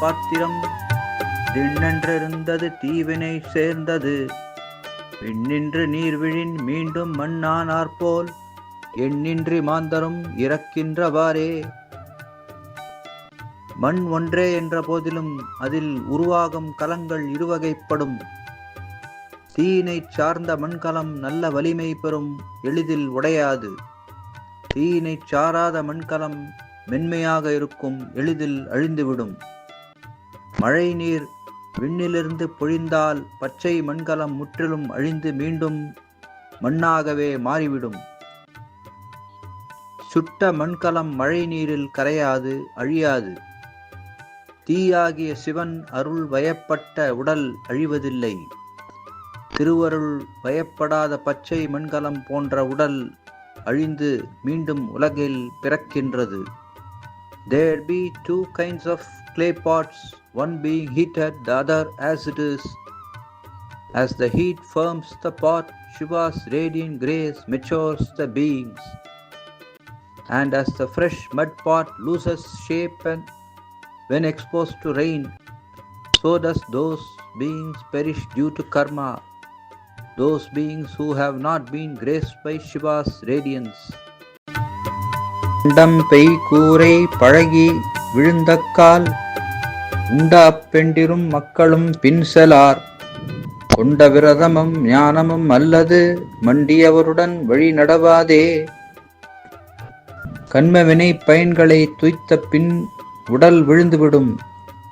பாத்திரம். திண்ணென்றிருந்தது தீவினை சேர்ந்தது. விண்ணின்று நீர்விழின் மீண்டும் மண்ணானாற்போல் எண்ணின்றி மாந்தரும் இறக்கின்றவாறே. மண் ஒன்றே என்ற போதிலும் அதில் உருவாகும் கலங்கள் இருவகைப்படும். தீயினை சார்ந்த மண்கலம் நல்ல வலிமை பெறும் எளிதில் உடையாது. தீயினை சாராத மண்கலம் மென்மையாக இருக்கும் எளிதில் அழிந்துவிடும். மழை நீர் விண்ணிலிருந்து பொழிந்தால் பச்சை மண்கலம் முற்றிலும் அழிந்து மீண்டும் மண்ணாகவே மாறிவிடும். சுட்ட மண்கலம் மழை நீரில் கரையாது அழியாது. தீயாகிய சிவன் அருள் வயப்பட்ட உடல் அழிவதில்லை. திருவருள் வயப்படாத பச்சை மண்கலம் போன்ற உடல் அழிந்து மீண்டும் உலகில் பிறக்கின்றது. There be two kinds of clay pots, one being heated, the other as it is. As the heat firms the pot, Shiva's radiant grace matures the beings. And as the fresh mud pot loses shape and when exposed to rain, so does those beings perish due to karma, those beings who have not been graced by Shiva's radiance. அண்டம் பெய் கூரை பழகி விழுந்தக்கால் உண்டாப்பெண்டிரும் மக்களும் பின் செலார். கொண்ட விரதமும் ஞானமும் அல்லது மண்டியவருடன் வழி நடவாதே. கண்மவினை பயன்களை துய்த்த பின் உடல் விழுந்துவிடும்.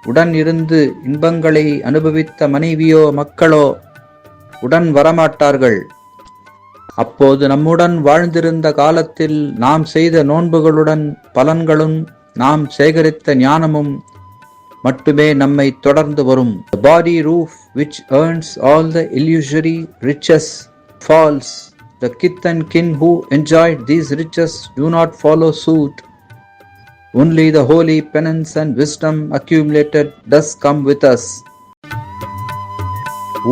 உடன் இருந்து இன்பங்களை அனுபவித்த மனைவியோ மக்களோ உடன் வரமாட்டார்கள். அப்போது நம்முடன் வாழ்ந்திருந்த காலத்தில் நாம் செய்த நோன்புகளுடன் பலன்களும் நாம் சேகரித்த ஞானமும் மட்டுமே நம்மை தொடர்ந்து வரும் the body roof which earns all the illusory riches falls the kith and kin who enjoyed these riches do not follow suit only the holy penance and wisdom accumulated does come with us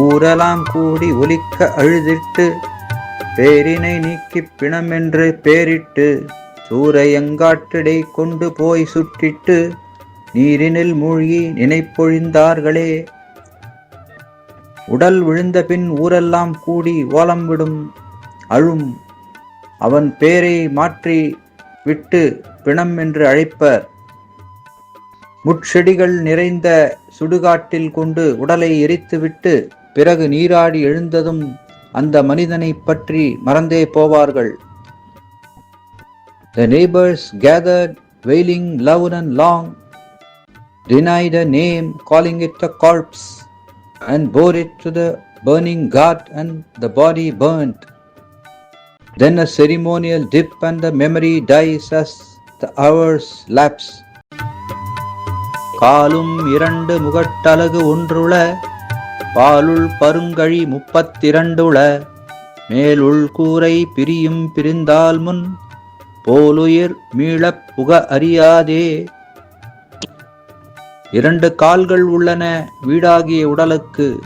ஊரெல்லாம் கூடி ஒலிக்க அழுதிட்டு பேரினை நீக்கிப் பிணமென்று பேரிட்டு சூரையங்காட்டிடை கொண்டு போய் சுட்டிட்டு நீரினில் மூழ்கி நினைப்பொழிந்தார்களே. உடல் விழுந்த பின் ஊரெல்லாம் கூடி ஓலம் விடும் அழும். அவன் பேரை மாற்றி விட்டு பிணம் என்று அழைப்பர். முட்செடிகள் நிறைந்த சுடுகாட்டில் கொண்டு உடலை எரித்துவிட்டு பிறகு நீராடி எழுந்ததும் அந்த மனிதனைப் பற்றி மறந்தே போவார்கள் The neighbors gathered, wailing loud and long, denied a name, calling it a corpse, and bore it to the burning ghat, and the body burnt. Then a ceremonial dip, and the memory dies as the hours lapse. காலும் இரண்டு முகட்டலகு ஒன்றுள பாலுள் பருங்கழி முப்பத்திரண்டுள மேலுள் கூரை பிரியும் பிரிந்தால் முன் போலுயிர் மீளப் புக அறியாதே. இரண்டு கால்கள் உள்ளன வீடாகிய உடலுக்கு.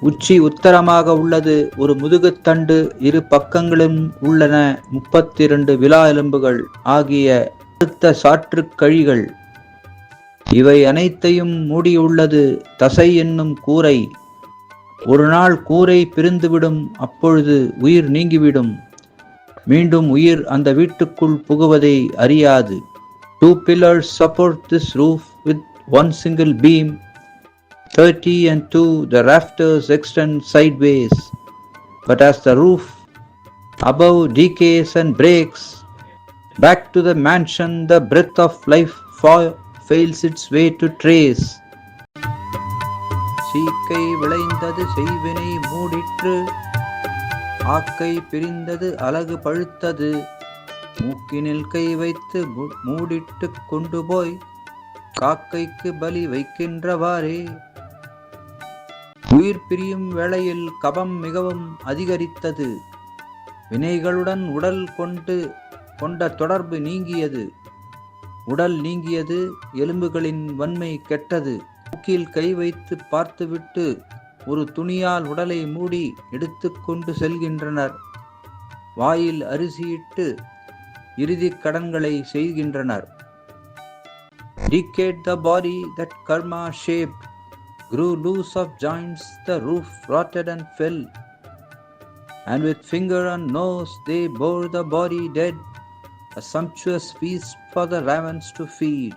உச்சி உத்தரமாக உள்ளது ஒரு முதுகுத்தண்டு இரு பக்கங்களும் உள்ளன முப்பத்திரண்டு விலா எலும்புகள் ஆகிய அடுத்த சாற்றுக் கழிகள். இவை அனைத்தையும் மூடியுள்ளது தசை என்னும் கூரை. ஒரு நாள் கூரை பிரிந்துவிடும் அப்பொழுது உயிர் நீங்கிவிடும். மீண்டும் உயிர் அந்த வீட்டுக்குள் புகுவதை அறியாது. Two pillars support this roof with one single beam thirty and two the rafters extend sideways but as the roof above decays and breaks back to the mansion the breath of life for fails its way to trace சீக்கை விளைந்தது செய்வினை மூடிற்று. ஆக்கை பிரிந்தது அலகு பழுத்தது. மூக்கினில் கை வைத்து மு- மூடிட்டு கொண்டு போய் காக்கைக்கு பலி வைக்கின்றவாறே. உயிர் பிரியும் வேளையில் கபம் மிகவும் அதிகரித்தது. வினைகளுடன் உடல் கொண்டு கொண்ட தொடர்பு நீங்கியது. உடல் நீங்கியது எலும்புகளின் வன்மை கெட்டது மூக்கில் கை வைத்து பார்த்துவிட்டு ஒரு துணியால் உடலை மூடி எடுத்துக்கொண்டு செல்கின்றனர் வாயில் அரிசியிட்டு இறுதிக் கடன்களை செய்கின்றனர் Decayed the body that karma shaped, grew loose of joints, the roof rotted and fell. And with finger and nose they bore the body dead, a sumptuous feast for the ravens to feed.